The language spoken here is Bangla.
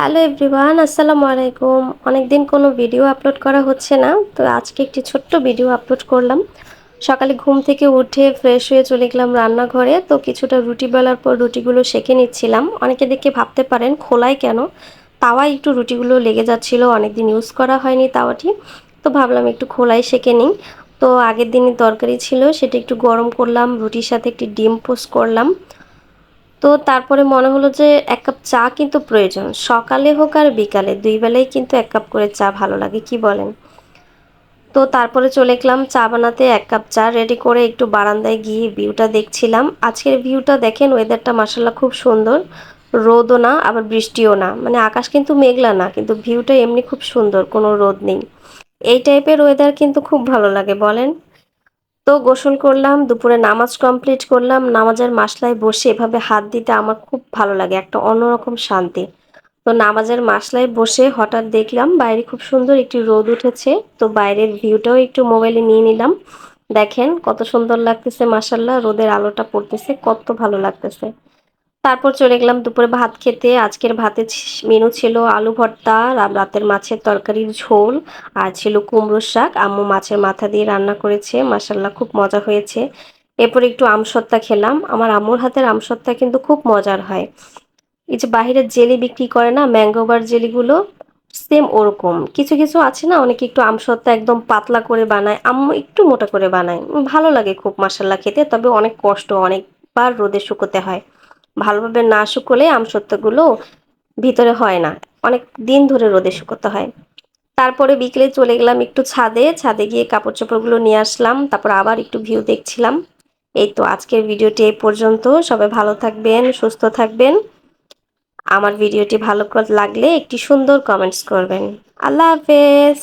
হ্যালো এভরিওয়ান, আসসালামু আলাইকুম। অনেকদিন কোনো ভিডিও আপলোড করা হচ্ছে না, তো আজকে একটি ছোট্ট ভিডিও আপলোড করলাম। সকালে ঘুম থেকে উঠে ফ্রেশ হয়ে চলে গেলাম রান্নাঘরে, তো কিছুটা রুটি বেলার পর রুটিগুলো সেঁকে নিচ্ছিলাম। অনেকে দেখে ভাবতে পারেন খোলায় কেন? তাওয়ায় একটু রুটিগুলো লেগে যাচ্ছিল, অনেকদিন ইউজ করা হয়নি তাওয়াটি। তো ভাবলাম একটু খোলায় সেঁকে নিই। তো আগের দিনই তরকারি ছিল, সেটা একটু গরম করলাম, রুটির সাথে একটি ডিম পোস্ট করলাম। তো তারপরে মনে হলো যে এক কাপ চা কিন্তু প্রয়োজন। সকালে হোক আর বিকালে, দুই বেলায় কিন্তু এক কাপ করে চা ভালো লাগে, কি বলেন? তো তারপরে চলে গেলাম চা বানাতে, এক কাপ চা রেডি করে একটু বারান্দায় গিয়ে ভিউটা দেখছিলাম। আজকের ভিউটা দেখেন ওয়েদারটা মাসাল্লাহ খুব সুন্দর। রোদও না, আবার বৃষ্টিও না। মানে আকাশ কিন্তু মেঘলা না, কিন্তু ভিউটা এমনি খুব সুন্দর, কোনো রোদ নেই। এই টাইপের ওয়েদার কিন্তু খুব ভালো লাগে, বলেন? তো গোসল করলাম, দুপুরে নামাজ কমপ্লিট করলাম, নামাজের মাসলায় বসে এভাবে হাত দিতে আমার খুব ভালো লাগে, একটা অন্যরকম শান্তি। তো নামাজের মাসলায় বসে হঠাৎ দেখলাম বাইরে খুব সুন্দর একটি রোদ উঠেছে, তো বাইরের ভিউটাও একটু মোবাইলে নিয়ে নিলাম। দেখেন কত সুন্দর লাগতেছে মাসাল্লাহ রোদের আলোটা পড়তেছে, কত ভালো লাগতেছে। তারপর চলে গেলাম দুপুরে ভাত খেতে। আজকের ভাতে মেনু ছিল আলু ভর্তা রাতের মাছের তরকারির ঝোল আর ছিল কুমড়োর শাক। আম্মু মাছের মাথা দিয়ে রান্না করেছে মাসাল্লাহ খুব মজা হয়েছে। এরপর একটু আমসত্তা খেলাম। আমার আম্মুর হাতের আমসত্তা কিন্তু খুব মজার হয়। এই যে বাহিরের জেলি বিক্রি করে না ম্যাঙ্গোবার জেলিগুলো সেম ওরকম। কিছু কিছু আছে না, অনেকে একটু আমসত্তা একদম পাতলা করে বানায়, আম্মু একটু মোটা করে বানায়। ভালো লাগে খুব মাসাল্লাহ খেতে। তবে অনেক কষ্ট, অনেকবার রোদে শুকোতে হয়। ভালোভাবে না শুকোলে আমসত্ত্বগুলো ভিতরে হয় না। অনেক দিন ধরে রোদে শুকোতে হয়। তারপরে বিকেলে চলে গেলাম একটু ছাদে। ছাদে গিয়ে কাপড় চোপড়গুলো নিয়ে আসলাম। তারপর আবার একটু ভিউ দেখছিলাম। এই তো আজকের ভিডিওটি এই পর্যন্ত। সবাই ভালো থাকবেন, সুস্থ থাকবেন। আমার ভিডিওটি ভালো লাগলে একটি সুন্দর কমেন্টস করবেন। আল্লাহ হাফেজ।